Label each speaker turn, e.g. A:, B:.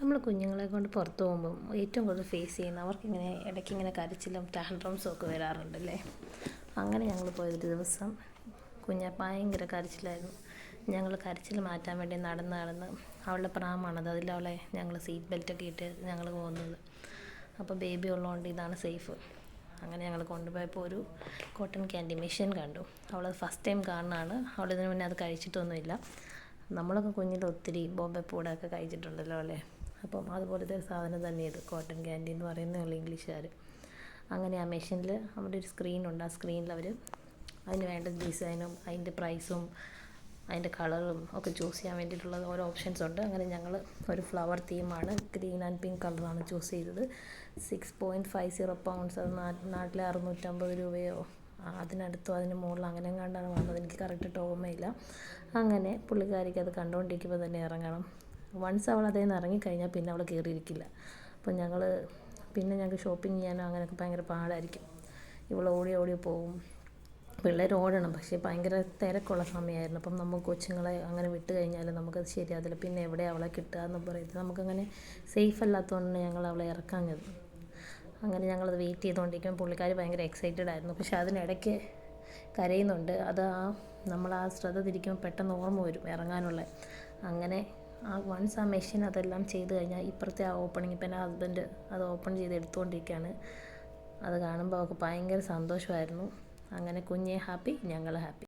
A: നമ്മൾ കുഞ്ഞുങ്ങളെ കൊണ്ട് പുറത്ത് പോകുമ്പം ഏറ്റവും കൂടുതൽ ഫേസ് ചെയ്യുന്ന അവർക്കിങ്ങനെ ഇടയ്ക്ക് ഇങ്ങനെ കരച്ചിലും ടാൻഡ്രംസും ഒക്കെ വരാറുണ്ടല്ലേ? അങ്ങനെ ഞങ്ങൾ പോയൊരു ദിവസം കുഞ്ഞ ഭയങ്കര കരച്ചിലായിരുന്നു. ഞങ്ങൾ കരച്ചിൽ മാറ്റാൻ വേണ്ടി നടന്ന് നടന്ന് അവളുടെ പ്രാമാണത് അതിൽ അവളെ ഞങ്ങൾ സീറ്റ് ബെൽറ്റൊക്കെ ഇട്ട് ഞങ്ങൾ പോകുന്നത് അപ്പോൾ ബേബി ഉള്ളതുകൊണ്ട് ഇതാണ് സേഫ് അങ്ങനെ ഞങ്ങൾ കൊണ്ടുപോയപ്പോൾ ഒരു കോട്ടൺ ക്യാൻഡി മെഷീൻ കണ്ടു. അവളത് ഫസ്റ്റ് ടൈം കാണുന്നതാണ്. ഇതിനു മുന്നേ അത് കഴിച്ചിട്ടൊന്നുമില്ല. നമ്മളൊക്കെ കുഞ്ഞിൽ ഒത്തിരി ബോംബെപ്പൂടൊക്കെ കഴിച്ചിട്ടുണ്ടല്ലോ അല്ലേ? അപ്പം അതുപോലത്തെ ഒരു സാധനം തന്നെ ഇത്. കോട്ടൺ ക്യാൻഡി എന്ന് പറയുന്നേ ഇംഗ്ലീഷുകാർ അങ്ങനെ ആ മെഷീനിൽ അവിടെ ഒരു സ്ക്രീൻ ഉണ്ട്. ആ സ്ക്രീനിൽ അവർ അതിന് വേണ്ട ഡിസൈനും അതിന്റെ പ്രൈസും അതിന്റെ കളറും ഒക്കെ ചൂസ് ചെയ്യാൻ വേണ്ടിയിട്ടുള്ള ഓരോ ഓപ്ഷൻസ് ഉണ്ട്. അങ്ങനെ ഞങ്ങൾ ഒരു ഫ്ലവർ തീമാണ് ഗ്രീൻ ആൻഡ് പിങ്ക് കളറാണ് ചൂസ് ചെയ്തത്. Six point five zero pounds അത് നാട്ടിലെ അറുന്നൂറ്റമ്പത് രൂപയോ അതിനടുത്തോ അതിന് മുകളിൽ അങ്ങനെ കണ്ടാണ് വന്നത്. എനിക്ക് കറക്റ്റ് ഓർമ്മയില്ല അങ്ങനെ പുള്ളിക്കാരിക്ക് അത് കണ്ടുകൊണ്ടിരിക്കുമ്പോൾ തന്നെ ഇറങ്ങണം വൺസ് അവൾ അതിൽ നിന്ന് ഇറങ്ങിക്കഴിഞ്ഞാൽ പിന്നെ അവൾ കയറിയിരിക്കില്ല അപ്പോൾ ഞങ്ങൾ പിന്നെ ഞങ്ങൾക്ക് ഷോപ്പിംഗ് ചെയ്യാനോ അങ്ങനെയൊക്കെ ഭയങ്കര പാടായിരിക്കും. ഇവൾ ഓടി ഓടി പോവും. പിള്ളേർ ഓടണം. പക്ഷേ ഭയങ്കര തിരക്കുള്ള സമയമായിരുന്നു അപ്പം നമുക്ക് കൊച്ചുങ്ങളെ അങ്ങനെ വിട്ട് കഴിഞ്ഞാൽ നമുക്കത് ശരിയാതില്ല പിന്നെ എവിടെ അവളെ കിട്ടുക എന്ന് പറയുന്നത് നമുക്കങ്ങനെ സേഫ് അല്ലാത്തതുകൊണ്ട് ഞങ്ങൾ അവളെ ഇറക്കാഞ്ഞത് അങ്ങനെ ഞങ്ങളത് വെയിറ്റ് ചെയ്തുകൊണ്ടിരിക്കും പുള്ളിക്കാർ ഭയങ്കര എക്സൈറ്റഡ് ആയിരുന്നു. പക്ഷെ അതിനിടയ്ക്ക് കരയുന്നുണ്ട്. അത് ആ നമ്മൾ ആ ശ്രദ്ധ തിരിക്കുമ്പോൾ പെട്ടെന്ന് ഓർമ്മ വരും ഇറങ്ങാനുള്ള. അങ്ങനെ ആ വൺസ് ആ മെഷീൻ അതെല്ലാം ചെയ്ത് കഴിഞ്ഞാൽ ഇപ്പുറത്തെ ആ ഓപ്പണിങ് ഇപ്പം എന്റെ ഹസ്ബൻഡ് അത് ഓപ്പൺ ചെയ്ത് എടുത്തുകൊണ്ടിരിക്കുകയാണ് അത് കാണുമ്പോൾ അവൾക്ക് ഭയങ്കര സന്തോഷമായിരുന്നു അങ്ങനെ കുഞ്ഞെ ഹാപ്പി ഞങ്ങൾ ഹാപ്പി